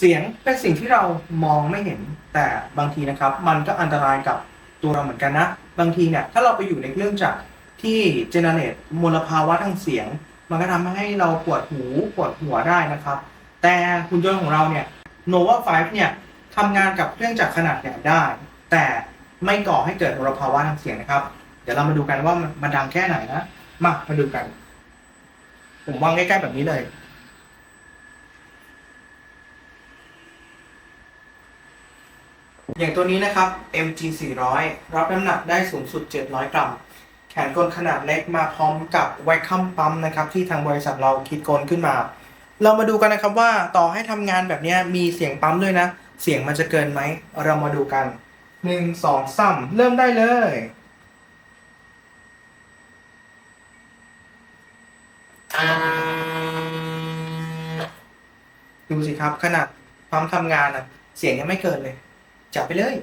เสียงเป็นสิ่งที่เรามองไม่เห็น แต่บางทีนะครับ มันก็อันตรายกับตัวเราเหมือนกันนะ บางทีเนี่ยถ้าเราไปอยู่ในเครื่องจักรที่เจเนเรตมลภาวะทางเสียง มันก็ทำให้เราปวดหูปวดหัวได้นะครับ แต่หุ่นยนต์ของเราเนี่ย Nova 5 เนี่ยทำงานกับเครื่องจักรขนาดใหญ่ได้ แต่ไม่ก่อให้เกิดมลภาวะทางเสียงนะครับ เดี๋ยวเรามาดูกันว่ามันมันดังแค่ไหนนะ มามาดูกัน ผมวางใกล้ๆแบบนี้เลย อย่างตัวนี้นะครับ MG 400รับน้ำหนักได้สูงสุด 700 กรัม แขนกลขนาดเล็กมาพร้อมกับไวคัมปั๊มนะครับ ที่ทางบริษัทเราคิดกลขึ้นมา เรามาดูกันนะครับว่าต่อให้ทำงานแบบนี้มีเสียงปั๊มด้วยนะ เสียงมันจะเกินไหม เรามาดูกัน 1 2 3 เริ่มได้เลยดูสิครับขนาดปั๊มทำงานอะ เสียงยังไม่เกินเลย จับไปเลย